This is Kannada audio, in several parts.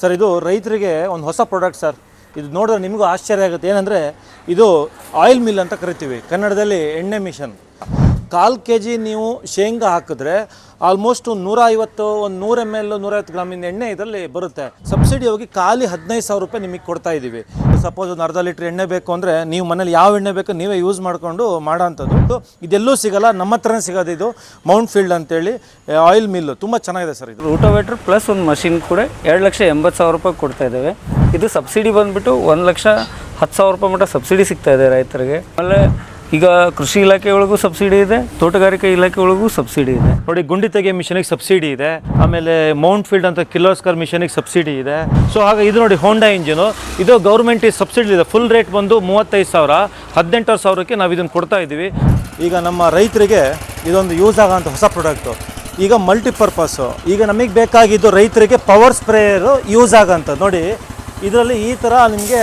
ಸರ್ ಇದು ರೈತರಿಗೆ ಒಂದು ಹೊಸ ಪ್ರಾಡಕ್ಟ್ ಸರ್ ಇದು ನೋಡಿದ್ರೆ ನಿಮಗೂ ಆಶ್ಚರ್ಯ ಆಗುತ್ತೆ. ಏನಂದರೆ, ಇದು ಆಯಿಲ್ ಮಿಲ್ ಅಂತ ಕರಿತೀವಿ. ಕನ್ನಡದಲ್ಲಿ ಎಣ್ಣೆ ಮಿಷನ್ ಕಾಲು ಕೆ ಜಿ ನೀವು ಶೇಂಗಾ ಹಾಕಿದ್ರೆ ಆಲ್ಮೋಸ್ಟ್ ನೂರ ಐವತ್ತು ಒಂದು ನೂರ ಎಂ ಎಲ್ ನೂರೈವತ್ತು ಗ್ರಾಮಿನ ಎಣ್ಣೆ ಇದರಲ್ಲಿ ಬರುತ್ತೆ. ಸಬ್ಸಿಡಿ ಹೋಗಿ ಖಾಲಿ ಹದಿನೈದು ಸಾವಿರ ರೂಪಾಯಿ ನಿಮಗೆ ಕೊಡ್ತಾ ಇದ್ದೀವಿ ಸಪೋಸ್ ಒಂದು ಅರ್ಧ ಲೀಟ್ರ್ ಎಣ್ಣೆ ಬೇಕು ಅಂದರೆ ನೀವು ಮನೇಲಿ ಯಾವ ಎಣ್ಣೆ ಬೇಕು ನೀವೇ ಯೂಸ್ ಮಾಡಿಕೊಂಡು ಮಾಡೋಂಥದ್ದು. ಇದೆಲ್ಲೂ ಸಿಗಲ್ಲ, ನಮ್ಮ ಹತ್ರನೇ ಸಿಗೋದು ಇದು. ಮೌಂಟ್ ಫೀಲ್ಡ್ ಅಂತೇಳಿ ಆಯಿಲ್ ಮಿಲ್ಲು ತುಂಬ ಚೆನ್ನಾಗಿದೆ ಸರ್ ಇದು. ರೂಟೋವೇಟ್ರ್ ಪ್ಲಸ್ ಒಂದು ಮಷಿನ್ ಕೂಡ ಎರಡು ಲಕ್ಷ ಎಂಬತ್ತು ಸಾವಿರ ರೂಪಾಯಿ ಕೊಡ್ತಾ ಇದ್ದೇವೆ ಇದು ಸಬ್ಸಿಡಿ ಬಂದುಬಿಟ್ಟು ಒಂದು ಲಕ್ಷ ಹತ್ತು ಸಾವಿರ ರೂಪಾಯಿ ಮಟ್ಟ ಸಬ್ಸಿಡಿ ಸಿಗ್ತಾ ಇದೆ ರೈತರಿಗೆ. ಆಮೇಲೆ ಈಗ ಕೃಷಿ ಇಲಾಖೆಯೊಳಗೂ ಒಳಗೂ ಸಬ್ಸಿಡಿ ಇದೆ ತೋಟಗಾರಿಕೆ ಇಲಾಖೆಯೊಳಗೂ ಒಳಗೂ ಸಬ್ಸಿಡಿ ಇದೆ. ನೋಡಿ ಗುಂಡಿ ತೆಗೆ ಮಿಷನಿಗೆ ಸಬ್ಸಿಡಿ ಇದೆ ಆಮೇಲೆ ಮೌಂಟ್ ಫೀಲ್ಡ್ ಅಂತ ಕಿಲೋಸ್ಕರ್ ಮಿಷನಿಗೆ ಸಬ್ಸಿಡಿ ಇದೆ. ಸೊ ಹಾಗೆ ಇದು ನೋಡಿ ಹೋಂಡಾ ಇಂಜಿನು ಇದು ಗೌರ್ಮೆಂಟ್ ಸಬ್ಸಿಡಿ ಇದೆ. ಫುಲ್ ರೇಟ್ ಬಂದು ಮೂವತ್ತೈದು ಸಾವಿರ ಹದಿನೆಂಟು ಸಾವಿರಕ್ಕೆ ನಾವು ಇದನ್ನು ಕೊಡ್ತಾ ಇದ್ದೀವಿ. ಈಗ ನಮ್ಮ ರೈತರಿಗೆ ಇದೊಂದು ಯೂಸ್ ಆಗೋಂಥ ಹೊಸ ಪ್ರಾಡಕ್ಟು ಈಗ ಮಲ್ಟಿಪರ್ಪಸ್ಸು ಈಗ ನಮಗೆ ಬೇಕಾಗಿದ್ದು ರೈತರಿಗೆ ಪವರ್ ಸ್ಪ್ರೇಯರು ಯೂಸ್ ಆಗೋಂಥದ್ದು ನೋಡಿ ಇದರಲ್ಲಿ ಈ ಥರ ನಿಮಗೆ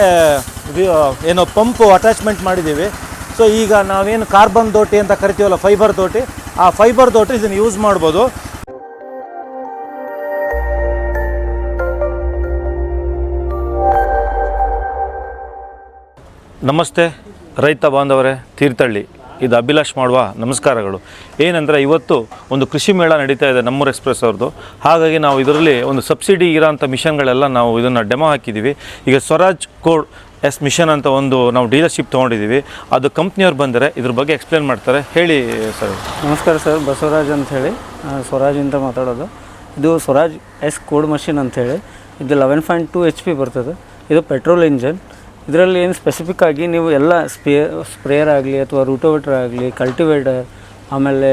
ಏನೋ ಪಂಪು ಅಟ್ಯಾಚ್ಮೆಂಟ್ ಮಾಡಿದ್ದೀವಿ. ಸೊ ಈಗ ನಾವೇನು ಕಾರ್ಬನ್ ದೋಟಿ ಅಂತ ಕರಿತೀವಲ್ಲ ಫೈಬರ್ ದೋಟಿ, ಆ ಫೈಬರ್ ದೋಟಿ ಇದನ್ನು ಯೂಸ್ ಮಾಡ್ಬೋದು. ನಮಸ್ತೆ, ರೈತ ಬಾಂಧವರೇ, ತೀರ್ಥಹಳ್ಳಿ. ಇದು ಅಭಿಲಾಷ್ ಮಾಡುವ ನಮಸ್ಕಾರಗಳು. ಏನಂದರೆ, ಇವತ್ತು ಒಂದು ಕೃಷಿ ಮೇಳ ನಡೀತಾ ಇದೆ ನಮ್ಮೂರು ಎಕ್ಸ್ಪ್ರೆಸ್ ಅವ್ರದ್ದು. ಹಾಗಾಗಿ ನಾವು ಇದರಲ್ಲಿ ಒಂದು ಸಬ್ಸಿಡಿ ಇರೋಂಥ ಮಿಷನ್ಗಳೆಲ್ಲ ನಾವು ಇದನ್ನು ಡೆಮೋ ಹಾಕಿದ್ದೀವಿ ಈಗ ಸ್ವರಾಜ್ ಕೋಡ್ ಎಸ್ ಮಿಷನ್ ಅಂತ ಒಂದು ನಾವು ಡೀಲರ್ಶಿಪ್ ತೊಗೊಂಡಿದ್ದೀವಿ. ಅದು ಕಂಪ್ನಿಯವ್ರು ಬಂದರೆ ಇದ್ರ ಬಗ್ಗೆ ಎಕ್ಸ್ಪ್ಲೇನ್ ಮಾಡ್ತಾರೆ. ಹೇಳಿ ಸರ್. ನಮಸ್ಕಾರ ಸರ್, ಬಸವರಾಜ್ ಅಂತ ಹೇಳಿ. ಸ್ವರಾಜ್ ಅಂತ ಮಾತಾಡೋದು. ಇದು ಸ್ವರಾಜ್ ಎಸ್ ಕೋಡ್ ಮಷಿನ್ ಅಂಥೇಳಿ ಇದು eleven point two H P ಬರ್ತದೆ. ಇದು ಪೆಟ್ರೋಲ್ ಇಂಜನ್. ಇದರಲ್ಲಿ ಏನು ಸ್ಪೆಸಿಫಿಕ್ ಆಗಿ ನೀವು ಎಲ್ಲ ಸ್ಪೇ, ಸ್ಪ್ರೇಯರ್ ಆಗಲಿ ಅಥವಾ ರೂಟೋವೇಟರ್ ಆಗಲಿ, ಕಲ್ಟಿವೇಟರ್, ಆಮೇಲೆ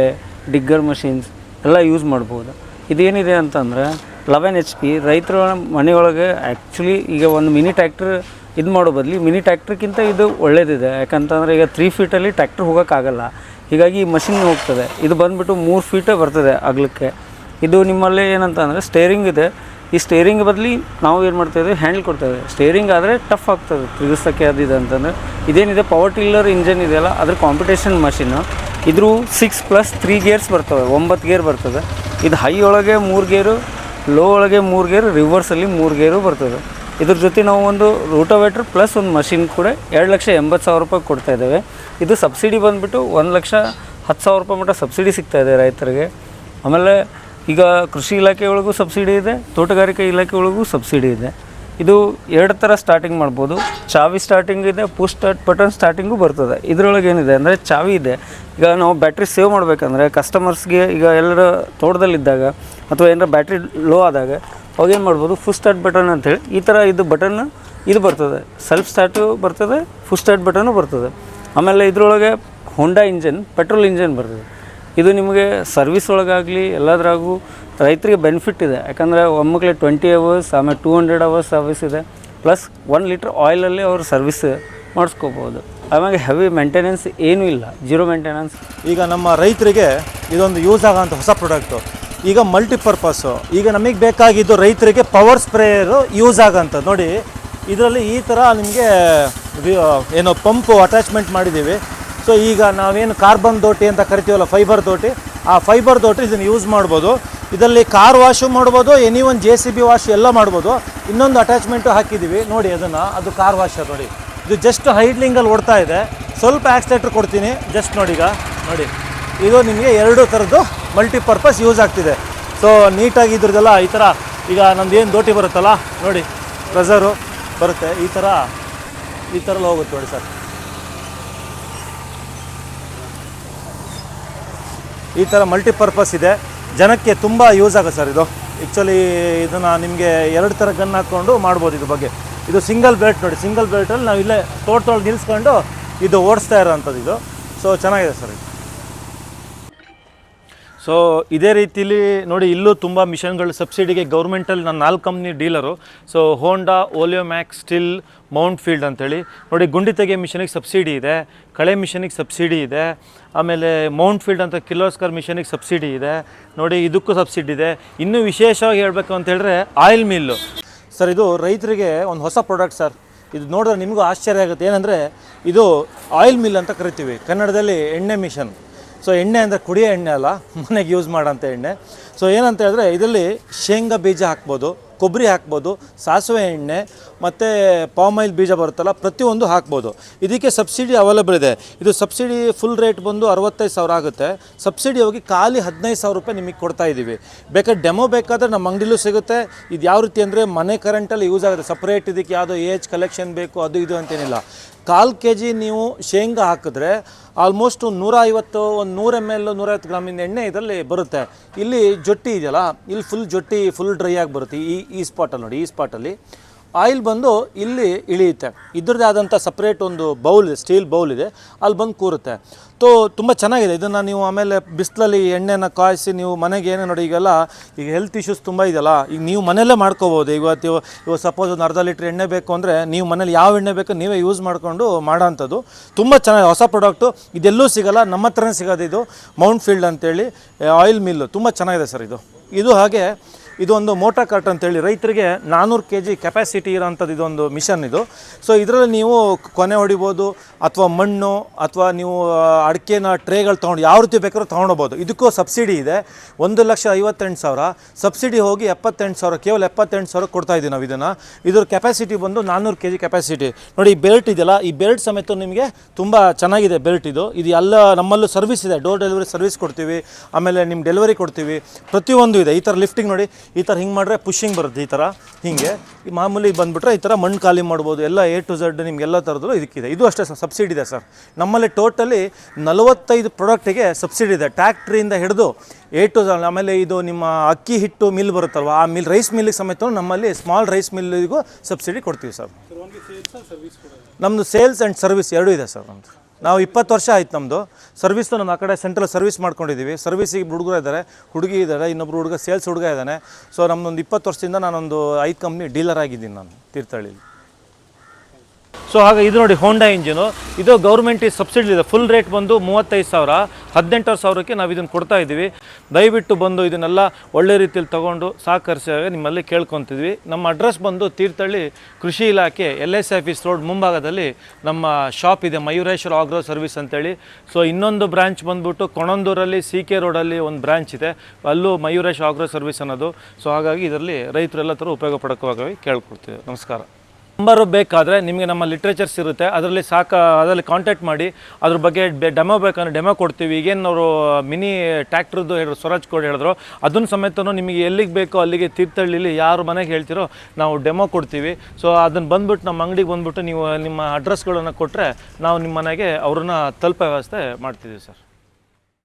ಡಿಗ್ಗರ್ ಮಷಿನ್ಸ್ ಎಲ್ಲ ಯೂಸ್ ಮಾಡ್ಬೋದು. ಇದೇನಿದೆ ಅಂತಂದರೆ ಲೆವೆನ್ ಎಚ್ ಪಿ ರೈತರ ಮನೆಯೊಳಗೆ ಆ್ಯಕ್ಚುಲಿ ಈಗ ಒಂದು ಮಿನಿ ಟ್ಯಾಕ್ಟ್ರ್ ಇದು ಮಾಡೋ ಬದಲಿ ಮಿನಿ ಟ್ಯಾಕ್ಟ್ರಿಗಿಂತ ಇದು ಒಳ್ಳೇದಿದೆ. ಯಾಕಂತಂದರೆ ಈಗ ತ್ರೀ ಫೀಟಲ್ಲಿ ಟ್ಯಾಕ್ಟ್ರ್ ಹೋಗೋಕ್ಕಾಗಲ್ಲ. ಹೀಗಾಗಿ ಈ ಮಷಿನ್ ಹೋಗ್ತದೆ. ಇದು ಬಂದುಬಿಟ್ಟು ಮೂರು ಫೀಟೇ ಬರ್ತದೆ ಅಗಲಕ್ಕೆ. ಇದು ನಿಮ್ಮಲ್ಲಿ ಏನಂತ ಅಂದರೆ ಸ್ಟೇರಿಂಗ್ ಇದೆ. ಈ ಸ್ಟೇರಿಂಗ್ ಬದಲಿ ನಾವು ಏನು ಮಾಡ್ತಾಯಿದ್ದೀವಿ ಹ್ಯಾಂಡಲ್ ಕೊಡ್ತೇವೆ ಸ್ಟೇರಿಂಗ್ ಆದರೆ ಟಫ್ ಆಗ್ತದೆ ತಿರುಗಿಸೋಕ್ಕೆ ಅದು ಇದು ಅಂತಂದರೆ ಇದೇನಿದೆ? ಪವರ್ ಟಿಲ್ಲರ್ ಇಂಜನ್ ಇದೆಯಲ್ಲ? ಅದ್ರ ಕಾಂಪಿಟೇಷನ್ ಮಷಿನ್ನು ಇದ್ರೂ ಸಿಕ್ಸ್ ಪ್ಲಸ್ ತ್ರೀ ಗೇರ್ಸ್ ಬರ್ತವೆ. ಒಂಬತ್ತು ಗೇರ್ ಬರ್ತದೆ. ಇದು ಹೈ ಒಳಗೆ ಮೂರು ಗೇರು ಲೋ ಒಳಗೆ ಮೂರು ಗೇರು ರಿವರ್ಸಲ್ಲಿ ಮೂರು ಗೇರು ಬರ್ತದೆ. ಇದ್ರ ಜೊತೆ ನಾವು ಒಂದು ರೂಟೋವೇಟ್ರ್ ಪ್ಲಸ್ ಒಂದು ಮಷಿನ್ ಕೂಡ ಎರಡು ಲಕ್ಷ ಎಂಬತ್ತು ಸಾವಿರ ರೂಪಾಯಿ ಕೊಡ್ತಾ ಇದ್ದೇವೆ. ಇದು ಸಬ್ಸಿಡಿ ಬಂದುಬಿಟ್ಟು ಒಂದು ಲಕ್ಷ ಹತ್ತು ಸಾವಿರ ರೂಪಾಯಿ ಮಟ್ಟ ಸಬ್ಸಿಡಿ ಸಿಗ್ತಾ ಇದೆ ರೈತರಿಗೆ. ಆಮೇಲೆ ಈಗ ಕೃಷಿ ಇಲಾಖೆಯೊಳಗೂ ಸಬ್ಸಿಡಿ ಇದೆ, ತೋಟಗಾರಿಕೆ ಇಲಾಖೆ ಒಳಗೂ ಸಬ್ಸಿಡಿ ಇದೆ. ಇದು ಎರಡು ಥರ ಸ್ಟಾರ್ಟಿಂಗ್ ಮಾಡ್ಬೋದು. ಚಾವಿ ಸ್ಟಾರ್ಟಿಂಗ್ ಇದೆ ಪುಷ್ ಸ್ಟಾರ್ಟ್ ಬಟನ್ ಸ್ಟಾರ್ಟಿಂಗು ಬರ್ತದೆ. ಇದರೊಳಗೆ ಏನಿದೆ ಅಂದರೆ ಚಾವಿ ಇದೆ. ಈಗ ನಾವು ಬ್ಯಾಟ್ರಿ ಸೇವ್ ಮಾಡಬೇಕಂದ್ರೆ ಕಸ್ಟಮರ್ಸ್ಗೆ ಈಗ ಎಲ್ಲರ ತೋಟದಲ್ಲಿದ್ದಾಗ ಅಥವಾ ಏನಾರ ಬ್ಯಾಟ್ರಿ ಲೋ ಆದಾಗ ಅವಾಗೇನು ಮಾಡ್ಬೋದು? ಫುಲ್ ಸ್ಟಾರ್ಟ್ ಬಟನ್ ಅಂತೇಳಿ ಈ ಥರ ಇದು ಬಟನ್ ಇದು ಬರ್ತದೆ. ಸೆಲ್ಫ್ ಸ್ಟಾರ್ಟು ಬರ್ತದೆ ಫುಲ್ ಸ್ಟಾರ್ಟ್ ಬಟನು ಬರ್ತದೆ. ಆಮೇಲೆ ಇದರೊಳಗೆ ಹೊಂಡಾ ಇಂಜನ್ ಪೆಟ್ರೋಲ್ ಇಂಜನ್ ಬರ್ತದೆ. ಇದು ನಿಮಗೆ ಸರ್ವಿಸ್ ಒಳಗಾಗಲಿ, ಎಲ್ಲದ್ರಾಗೂ ರೈತರಿಗೆ ಬೆನಿಫಿಟ್ ಇದೆ. ಯಾಕಂದರೆ ಒಮ್ಮಕ್ಲೆ ಟ್ವೆಂಟಿ ಅವರ್ಸ್ ಆಮೇಲೆ ಟೂ ಹಂಡ್ರೆಡ್ ಅವರ್ಸ್ ಸರ್ವಿಸ್ ಇದೆ. ಪ್ಲಸ್ ಒನ್ ಲೀಟ್ರ್ ಆಯಿಲಲ್ಲಿ ಅವರು ಸರ್ವಿಸ್ ಮಾಡಿಸ್ಕೋಬೋದು. ಆಮೇಲೆ ಹೆವಿ ಮೇಂಟೆನೆನ್ಸ್ ಏನೂ ಇಲ್ಲ. ಜೀರೋ ಮೇಂಟೆನೆನ್ಸ್ ಈಗ ನಮ್ಮ ರೈತರಿಗೆ ಇದೊಂದು ಯೂಸ್ ಆಗೋಂಥ ಹೊಸ ಪ್ರಾಡಕ್ಟು ಈಗ ಮಲ್ಟಿಪರ್ಪಸ್ಸು ಈಗ ನಮಗೆ ಬೇಕಾಗಿದ್ದು ರೈತರಿಗೆ ಪವರ್ ಸ್ಪ್ರೇಯರು ಯೂಸ್ ಆಗೋಂಥದ್ದು ನೋಡಿ, ಇದರಲ್ಲಿ ಈ ಥರ ನಿಮಗೆ ಏನೋ ಪಂಪು ಅಟ್ಯಾಚ್ಮೆಂಟ್ ಮಾಡಿದ್ದೀವಿ. ಸೊ ಈಗ ನಾವೇನು ಕಾರ್ಬನ್ ದೋಟಿ ಅಂತ ಕರಿತೀವಲ್ಲ ಫೈಬರ್ ದೋಟಿ, ಆ ಫೈಬರ್ ದೋಟಿ ಇದನ್ನು ಯೂಸ್ ಮಾಡ್ಬೋದು. ಇದರಲ್ಲಿ ಕಾರ್ ವಾಶು ಮಾಡ್ಬೋದು any one J C B wash ಎಲ್ಲ ಮಾಡ್ಬೋದು. ಇನ್ನೊಂದು ಅಟ್ಯಾಚ್ಮೆಂಟು ಹಾಕಿದ್ದೀವಿ. ನೋಡಿ, ಅದನ್ನು, ಅದು ಕಾರ್ ವಾಶ್ ನೋಡಿ. ಇದು ಜಸ್ಟ್ ಹೈಡ್ಲಿಂಗಲ್ಲಿ ಓಡ್ತಾ ಇದೆ. ಸ್ವಲ್ಪ ಆಕ್ಸಿಲೇಟ್ರ್ ಕೊಡ್ತೀನಿ. ಜಸ್ಟ್ ನೋಡಿ ಈಗ. ನೋಡಿ. ಇದು ನಿಮಗೆ ಎರಡು ಥರದ್ದು ಮಲ್ಟಿಪರ್ಪಸ್ ಯೂಸ್ ಆಗ್ತಿದೆ. ಸೊ ನೀಟಾಗಿ ಇದ್ರದ್ದೆಲ್ಲ ಈ ಥರ ಈಗ ನಮ್ದು ಏನು ದೋಟಿ ಬರುತ್ತಲ್ಲ, ನೋಡಿ ಪ್ರೆಸರು ಬರುತ್ತೆ. ಈ ಥರ ಈ ಥರ ಹೋಗುತ್ತೆ ನೋಡಿ ಸರ್. ಈ ಥರ ಮಲ್ಟಿಪರ್ಪಸ್ ಇದೆ. ಜನಕ್ಕೆ ತುಂಬ ಯೂಸ್ ಆಗುತ್ತೆ ಸರ್ ಇದು. ಆ್ಯಕ್ಚುಲಿ ಇದನ್ನು ನಿಮಗೆ ಎರಡು ಥರ ಗನ್ ಹಾಕ್ಕೊಂಡು ಮಾಡ್ಬೋದು ಇದ್ರ ಬಗ್ಗೆ. ಇದು ಸಿಂಗಲ್ ಬೆಲ್ಟ್ ನೋಡಿ ಸಿಂಗಲ್ ಬೆಲ್ಟಲ್ಲಿ ನಾವು ಇಲ್ಲೇ ತೋಟದೊಳಗೆ ನಿಲ್ಲಿಸ್ಕೊಂಡು ಇದು ಓಡಿಸ್ತಾ ಇರೋವಂಥದ್ದು ಇದು. ಸೊ ಚೆನ್ನಾಗಿದೆ ಸರ್ ಇದು. ಸೊ ಇದೇ ರೀತಿಲಿ ನೋಡಿ, ಇಲ್ಲೂ ತುಂಬ ಮಿಷನ್ಗಳು ಸಬ್ಸಿಡಿಗೆ ಗೌರ್ಮೆಂಟಲ್ಲಿ ನನ್ನ ನಾಲ್ಕು company dealer. So Honda Oleo Max Stihl Mountfield ಅಂತೇಳಿ. ನೋಡಿ ಗುಂಡಿ ತೆಗೆ ಮಿಷನಿಗೆ ಸಬ್ಸಿಡಿ ಇದೆ, ಕಳೆ ಮಿಷನಿಗೆ ಸಬ್ಸಿಡಿ ಇದೆ, ಆಮೇಲೆ ಮೌಂಟ್ ಫೀಲ್ಡ್ ಅಂತ ಕಿಲೋಸ್ಕರ್ ಮಿಷನಿಗೆ ಸಬ್ಸಿಡಿ ಇದೆ. ನೋಡಿ, ಇದಕ್ಕೂ ಸಬ್ಸಿಡಿ ಇದೆ. ಇನ್ನೂ ವಿಶೇಷವಾಗಿ ಹೇಳಬೇಕು ಅಂತ ಹೇಳಿದ್ರೆ ಆಯಿಲ್ ಮಿಲ್ಲು. ಸರ್ ಇದು ರೈತರಿಗೆ ಒಂದು ಹೊಸ ಪ್ರಾಡಕ್ಟ್ ಸರ್. ಇದು ನೋಡಿದ್ರೆ ನಿಮಗೂ ಆಶ್ಚರ್ಯ ಆಗುತ್ತೆ. ಏನಂದರೆ, ಇದು ಆಯಿಲ್ ಮಿಲ್ ಅಂತ ಕರಿತೀವಿ. ಕನ್ನಡದಲ್ಲಿ ಎಣ್ಣೆ ಮಿಷನ್. ಸೊ ಎಣ್ಣೆ ಅಂದರೆ ಕುಡಿಯೋ ಎಣ್ಣೆ ಅಲ್ಲ, ಮನೆಗೆ ಯೂಸ್ ಮಾಡೋಂಥ ಎಣ್ಣೆ. ಸೊ ಏನಂತ ಹೇಳಿದ್ರೆ ಇದರಲ್ಲಿ ಶೇಂಗಾ ಬೀಜ ಹಾಕ್ಬೋದು, ಕೊಬ್ಬರಿ ಹಾಕ್ಬೋದು, ಸಾಸಿವೆ ಎಣ್ಣೆ, ಮತ್ತು ಪಾಮ್ ಆಯಿಲ್ ಬೀಜ ಬರುತ್ತಲ್ಲ, ಪ್ರತಿಯೊಂದು ಹಾಕ್ಬೋದು. ಇದಕ್ಕೆ ಸಬ್ಸಿಡಿ ಅವೈಲೇಬಲ್ ಇದೆ. ಇದು ಸಬ್ಸಿಡಿ ಫುಲ್ ರೇಟ್ ಬಂದು ಅರವತ್ತೈದು ಸಾವಿರ ಆಗುತ್ತೆ. ಸಬ್ಸಿಡಿ ಹೋಗಿ ಖಾಲಿ ಹದಿನೈದು ಸಾವಿರ ರೂಪಾಯಿ ನಿಮಗೆ ಕೊಡ್ತಾ ಇದ್ದೀವಿ ಬೇಕಾದ್ರೆ ಡೆಮೋ ಬೇಕಾದರೆ ನಮ್ಮ ಅಂಗಡಿಲೂ ಸಿಗುತ್ತೆ. ಇದು ಯಾವ ರೀತಿ ಅಂದರೆ ಮನೆ ಕರೆಂಟಲ್ಲಿ ಯೂಸ್ ಆಗುತ್ತೆ. ಸಪ್ರೇಟ್ ಇದಕ್ಕೆ ಯಾವುದೋ ಏಜ್ ಕಲೆಕ್ಷನ್ ಬೇಕು, ಅದು ಇದು ಅಂತೇನಿಲ್ಲ. ಕಾಲು ಕೆ ಜಿ ನೀವು ಶೇಂಗಾ ಹಾಕಿದ್ರೆ ಆಲ್ಮೋಸ್ಟ್ ನೂರ ಐವತ್ತು ಒಂದು ನೂರು ಎಂ ಎಲ್ ನೂರೈವತ್ತು ಗ್ರಾಮಿನ ಎಣ್ಣೆ ಇದರಲ್ಲಿ ಬರುತ್ತೆ. ಇಲ್ಲಿ ಜೊಟ್ಟಿ ಇದೆಯಲ್ಲ, ಇಲ್ಲಿ ಫುಲ್ ಜೊಟ್ಟಿ ಫುಲ್ ಡ್ರೈ ಆಗಿ ಬರುತ್ತೆ. ಈ ಈ ಸ್ಪಾಟಲ್ಲಿ ನೋಡಿ, ಈ ಸ್ಪಾಟಲ್ಲಿ ಆಯಿಲ್ ಬಂದು ಇಲ್ಲಿ ಇಳಿಯುತ್ತೆ. ಇದ್ರದ್ದೇ ಆದಂಥ ಸಪ್ರೇಟ್ ಒಂದು ಬೌಲ್ ಇದೆ ಸ್ಟೀಲ್ ಬೌಲ್ ಇದೆ. ಅಲ್ಲಿ ಬಂದು ಕೂರುತ್ತೆ. ತೋ, ತುಂಬ ಚೆನ್ನಾಗಿದೆ. ಇದನ್ನು ನೀವು ಆಮೇಲೆ ಬಿಸಿಲಲ್ಲಿ ಎಣ್ಣೆನ ಕಾಯಿಸಿ ನೀವು ಮನೆಗೆ ಏನೇ ನೋಡಿ, ಈಗೆಲ್ಲ ಈಗ ಹೆಲ್ತ್ ಇಶ್ಯೂಸ್ ತುಂಬ ಇದೆಯಲ್ಲ, ಈಗ ನೀವು ಮನೆಯಲ್ಲೇ ಮಾಡ್ಕೋಬೋದು ಇವತ್ತು ಇವಾಗ ಸಪೋಸ್ ಒಂದು ಅರ್ಧ ಲೀಟ್ರ್ ಎಣ್ಣೆ ಬೇಕು ಅಂದರೆ ನೀವು ಮನೇಲಿ ಯಾವ ಎಣ್ಣೆ ಬೇಕು ನೀವೇ ಯೂಸ್ ಮಾಡಿಕೊಂಡು ಮಾಡೋಂಥದ್ದು. ತುಂಬ ಚೆನ್ನಾಗಿ ಹೊಸ ಪ್ರಾಡಕ್ಟು ಇದೆಲ್ಲೂ ಸಿಗಲ್ಲ. ನಮ್ಮ ಹತ್ರನೇ ಸಿಗೋದು ಇದು. ಮೌಂಟ್ ಫೀಲ್ಡ್ ಅಂತೇಳಿ ಆಯಿಲ್ ಮಿಲ್ಲು ತುಂಬ ಚೆನ್ನಾಗಿದೆ ಸರ್ ಇದು. ಇದು ಹಾಗೆ ಇದೊಂದು ಮೋಟರ್ ಕಾರ್ಟ್ ಅಂತೇಳಿ ರೈತರಿಗೆ ನಾನ್ನೂರು ಕೆ ಜಿ ಕೆಪಾಸಿಟಿ ಇರೋಂಥದ್ದು ಇದೊಂದು ಮಿಷನ್ ಇದು. ಸೊ ಇದರಲ್ಲಿ ನೀವು ಕೊನೆ ಹೊಡಿಬೋದು, ಅಥವಾ ಮಣ್ಣು, ಅಥವಾ ನೀವು ಅಡಿಕೆನ ಟ್ರೇಗಳು ತೊಗೊಂಡು ಯಾವ ರೀತಿ ಬೇಕಾದ್ರೂ ತೊಗೊಂಡೋಗ್ಬೋದು. ಇದಕ್ಕೂ ಸಬ್ಸಿಡಿ ಇದೆ. ಒಂದು ಲಕ್ಷ ಐವತ್ತೆಂಟು ಸಾವಿರ. ಸಬ್ಸಿಡಿ ಹೋಗಿ ಎಪ್ಪತ್ತೆಂಟು ಸಾವಿರ, ಕೇವಲ ಎಪ್ಪತ್ತೆಂಟು ಸಾವಿರ ಕೊಡ್ತಾ ಇದ್ದೀವಿ ನಾವು ಇದನ್ನು. ಇದ್ರ ಕೆಪಾಸಿಟಿ ಬಂದು ನಾನ್ನೂರು ಕೆ ಜಿ ಕೆಪಾಸಿಟಿ ನೋಡಿ, ಈ ಬೆಲ್ಟ್ ಇದೆಯಲ್ಲ, ಈ ಬೆಲ್ಟ್ ಸಮೇತ ನಿಮಗೆ ತುಂಬ ಚೆನ್ನಾಗಿದೆ ಬೆಲ್ಟ್ ಇದು. ಇದು ಎಲ್ಲ ನಮ್ಮಲ್ಲೂ ಸರ್ವಿಸ್ ಇದೆ. ಡೋರ್ ಡೆಲಿವರಿ ಸರ್ವಿಸ್ ಕೊಡ್ತೀವಿ. ಆಮೇಲೆ ನಿಮ್ಮ ಡೆಲಿವರಿ ಕೊಡ್ತೀವಿ. ಪ್ರತಿಯೊಂದು ಇದೆ. ಈ ಥರ ಲಿಫ್ಟಿಂಗ್ ನೋಡಿ ಈ ಥರ ಹಿಂಗೆ ಮಾಡಿದ್ರೆ ಪುಷಿಂಗ್ ಬರುತ್ತೆ ಈ ಥರ ಹೀಗೆ. ಈ ಮಾಮೂಲಿ ಬಂದುಬಿಟ್ರೆ ಈ ಥರ ಮಣ್ಣು ಖಾಲಿ ಮಾಡ್ಬೋದು ಎಲ್ಲ ಎ ಟು ಝಡ್ ನಿಮ್ಗೆ ಎಲ್ಲ ಥರದ್ದು ಇದಕ್ಕಿದೆ. ಇದು ಅಷ್ಟೇ ಸರ್ ಸಬ್ಸಿಡಿ ಇದೆ ಸರ್. ನಮ್ಮಲ್ಲಿ ಟೋಟಲಿ ನಲವತ್ತೈದು ಪ್ರಾಡಕ್ಟಿಗೆ ಸಬ್ಸಿಡಿ ಇದೆ. ಟ್ಯಾಕ್ಟ್ರಿಯಿಂದ ಹಿಡಿದು ಎ ಟು ಝಡ್ ಆಮೇಲೆ ಇದು ನಿಮ್ಮ ಅಕ್ಕಿ ಹಿಟ್ಟು ಮಿಲ್ ಬರುತ್ತಲ್ವ ಆ ಮಿಲ್ ರೈಸ್ ಮಿಲ್ಲಿಗೆ ಸಮೇತ ನಮ್ಮಲ್ಲಿ ಸ್ಮಾಲ್ ರೈಸ್ ಮಿಲ್ಲಿಗೂ ಸಬ್ಸಿಡಿ ಕೊಡ್ತೀವಿ ಸರ್. ನಮ್ಮದು ಸೇಲ್ಸ್ ಆ್ಯಂಡ್ ಸರ್ವಿಸ್ ಎರಡೂ ಇದೆ ಸರ್ ನಮ್ಮದು ನಾವು ಇಪ್ಪತ್ತು ವರ್ಷ ಆಯ್ತು ನಮ್ಮದು ಸರ್ವಿಸ್ನ ನಮ್ಮ ಆ ಕಡೆ ಸೆಂಟ್ರಲ್ ಸರ್ವಿಸ್ ಮಾಡ್ಕೊಂಡಿದ್ದೀವಿ ಸರ್ವಿಸಿಗೆ ಹುಡುಗರು ಇದ್ದಾರೆ, ಹುಡುಗಿ ಇದ್ದಾರೆ, ಇನ್ನೊಬ್ರು ಹುಡುಗ ಸೇಲ್ಸ್ ಹುಡುಗ ಇದ್ದಾನೆ. ಸೊ ನಮ್ಮದೊಂದು ಇಪ್ಪತ್ತು ವರ್ಷದಿಂದ ನಾನೊಂದು ಐದು ಕಂಪ್ನಿ ಡೀಲರ್ ಆಗಿದ್ದೀನಿ ನಾನು, ತೀರ್ಥಹಳ್ಳಿಲಿ. ಸೊ ಹಾಗೆ ಇದು ನೋಡಿ ಹೋಂಡಾ ಇಂಜಿನು ಇದು ಗೌರ್ಮೆಂಟ್ ಸಬ್ಸಿಡಿ ಇದೆ. ಫುಲ್ ರೇಟ್ ಬಂದು ಮೂವತ್ತೈದು ಸಾವಿರ, ಹದಿನೆಂಟು ಸಾವಿರಕ್ಕೆ ನಾವು ಇದನ್ನು ಕೊಡ್ತಾ ಇದ್ದೀವಿ. ದಯವಿಟ್ಟು ಬಂದು ಇದನ್ನೆಲ್ಲ ಒಳ್ಳೆ ರೀತಿಯಲ್ಲಿ ತೊಗೊಂಡು ಸಹಕರಿಸಿ ನಿಮ್ಮಲ್ಲಿ ಕೇಳ್ಕೊತಿದ್ವಿ. ನಮ್ಮ ಅಡ್ರೆಸ್ ಬಂದು ತೀರ್ಥಹಳ್ಳಿ ಕೃಷಿ ಇಲಾಖೆ ಎಲ್ ಎಸ್ ಆಫೀಸ್ ರೋಡ್ ಮುಂಭಾಗದಲ್ಲಿ ನಮ್ಮ ಶಾಪ್ ಇದೆ, ಮಯೂರೇಶ್ವರ ಆಗ್ರೋ ಸರ್ವಿಸ್ ಅಂತೇಳಿ. ಸೊ ಇನ್ನೊಂದು ಬ್ರಾಂಚ್ ಬಂದ್ಬಿಟ್ಟು ಕೊಣಂದೂರಲ್ಲಿ ಸಿ ಕೆ ರೋಡಲ್ಲಿ ಒಂದು ಬ್ರಾಂಚ್ ಇದೆ. ಅಲ್ಲೂ ಮಯೂರೇಶ್ವರ ಆಗ್ರೋ ಸರ್ವಿಸ್ ಅನ್ನೋದು. ಸೊ ಹಾಗಾಗಿ ಇದರಲ್ಲಿ ರೈತರೆಲ್ಲ ಥರ ಉಪಯೋಗ ಪಡ್ಕೋವಾಗಿ ಕೇಳ್ಕೊಡ್ತೀವಿ ನಮಸ್ಕಾರ. ನಂಬರು ಬೇಕಾದರೆ ನಿಮಗೆ ನಮ್ಮ ಲಿಟ್ರೇಚರ್ಸ್ ಇರುತ್ತೆ. ಅದರಲ್ಲಿ ಸಾಕ, ಅದರಲ್ಲಿ ಕಾಂಟ್ಯಾಕ್ಟ್ ಮಾಡಿ, ಅದ್ರ ಬಗ್ಗೆ ಡೆಮೋ ಬೇಕಂದ್ರೆ ಡೆಮೋ ಕೊಡ್ತೀವಿ. ಈಗೇನು ಅವರು ಮಿನಿ ಟ್ಯಾಕ್ಟ್ರದ್ದು ಹೇಳಿದ್ರು ಸ್ವರಾಜ್ ಕೋಡ್ ಹೇಳಿದ್ರು. ಅದನ್ನ ಸಮೇತ ನಿಮಗೆ ಎಲ್ಲಿಗೆ ಬೇಕೋ ಅಲ್ಲಿಗೆ ತೀರ್ಥಹಳ್ಳಿಲಿ ಯಾರು ಮನೆಗೆ ಹೇಳ್ತಿರೋ ನಾವು ಡೆಮೋ ಕೊಡ್ತೀವಿ. ಸೊ ಅದನ್ನು ಬಂದುಬಿಟ್ಟು ನಮ್ಮ ಅಂಗಡಿಗೆ ಬಂದುಬಿಟ್ಟು ನೀವು ನಿಮ್ಮ ಅಡ್ರೆಸ್ಗಳನ್ನು ಕೊಟ್ಟರೆ ನಾವು ನಿಮ್ಮ ಮನೆಗೆ ಅವ್ರನ್ನ ತಲುಪೋ ವ್ಯವಸ್ಥೆ ಮಾಡ್ತಿದ್ದೀವಿ ಸರ್.